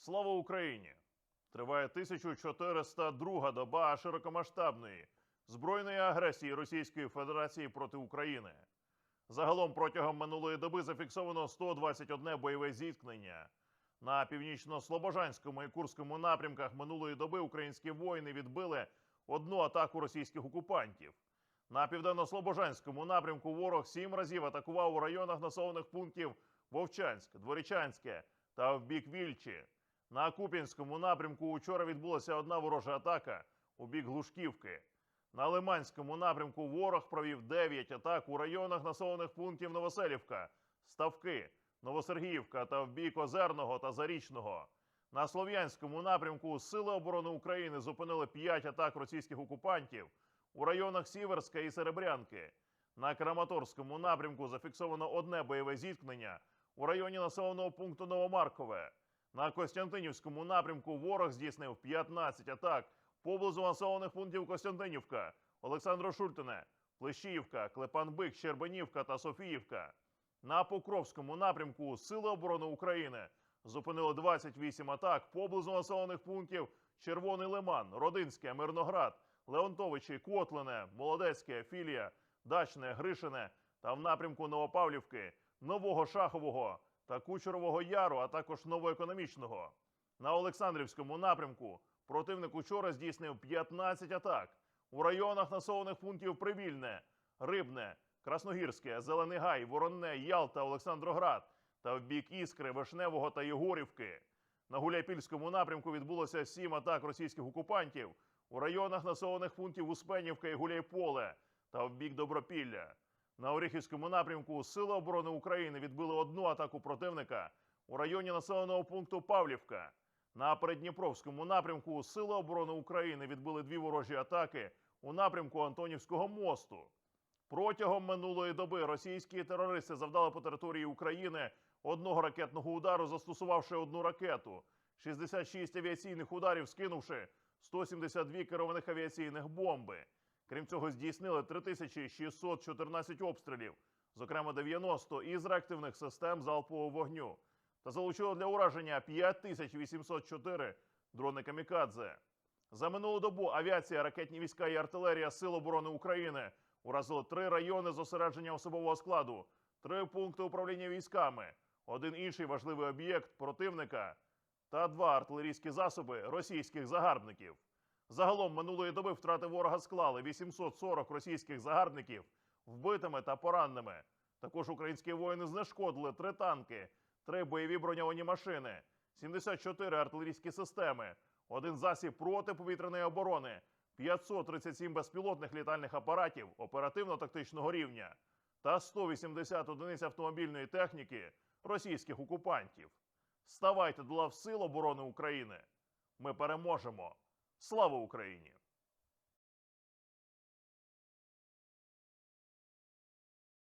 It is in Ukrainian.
Слава Україні! Триває 1402 доба широкомасштабної збройної агресії Російської Федерації проти України. Загалом протягом минулої доби зафіксовано 121 бойове зіткнення. На північно-слобожанському і Курському напрямках минулої доби українські воїни відбили одну атаку російських окупантів. На південно-слобожанському напрямку ворог сім разів атакував у районах населених пунктів Вовчанськ, Дворічанське та в бік Вільчі. На Куп'янському напрямку учора відбулася одна ворожа атака у бік Глушківки. На Лиманському напрямку ворог провів 9 атак у районах населених пунктів Новоселівка, Ставки, Новосергіївка та в бік Озерного та Зарічного. На Слов'янському напрямку Сили оборони України зупинили 5 атак російських окупантів у районах Сіверська і Серебрянки. На Краматорському напрямку зафіксовано одне бойове зіткнення у районі населеного пункту Новомаркове. На Костянтинівському напрямку ворог здійснив 15 атак. Поблизу населених пунктів Костянтинівка, Олександро Шультине, Плещіївка, Клепанбик, Щербанівка та Софіївка. На Покровському напрямку Сили оборони України зупинили 28 атак. Поблизу населених пунктів Червоний Лиман, Родинське, Мирноград, Леонтовичі, Котлине, Молодецьке, Філія, Дачне, Гришине. Та в напрямку Новопавлівки, Нового Шахового та Кучерового Яру, а також Новоекономічного. На Олександрівському напрямку противник учора здійснив 15 атак у районах населених пунктів Привільне, Рибне, Красногірське, Зелений Гай, Воронне, Ялта, Олександроград та в бік Іскри, Вишневого та Єгорівки. На Гуляйпільському напрямку відбулося сім атак російських окупантів у районах населених пунктів Успенівка і Гуляйполе та в бік Добропілля. На Оріхівському напрямку Сили оборони України відбили одну атаку противника у районі населеного пункту Павлівка. На Передніпровському напрямку Сили оборони України відбили дві ворожі атаки у напрямку Антонівського мосту. Протягом минулої доби російські терористи завдали по території України одного ракетного удару, застосувавши одну ракету, 66 авіаційних ударів, скинувши 172 керованих авіаційних бомби. Крім цього, здійснили 3614 обстрілів, зокрема 90 із реактивних систем залпового вогню, та залучили для ураження 5804 дрони камікадзе. За минулу добу авіація, ракетні війська і артилерія Сил оборони України уразили три райони зосередження особового складу, три пункти управління військами, один інший важливий об'єкт противника та два артилерійські засоби російських загарбників. Загалом минулої доби втрати ворога склали 840 російських загарбників вбитими та пораненими. Також українські воїни знешкодили три танки, три бойові броньовані машини, 74 артилерійські системи, один засіб протиповітряної оборони, 537 безпілотних літальних апаратів оперативно-тактичного рівня та 180 одиниць автомобільної техніки російських окупантів. Ставайте до лав Сил оборони України. Ми переможемо. Слава Україні!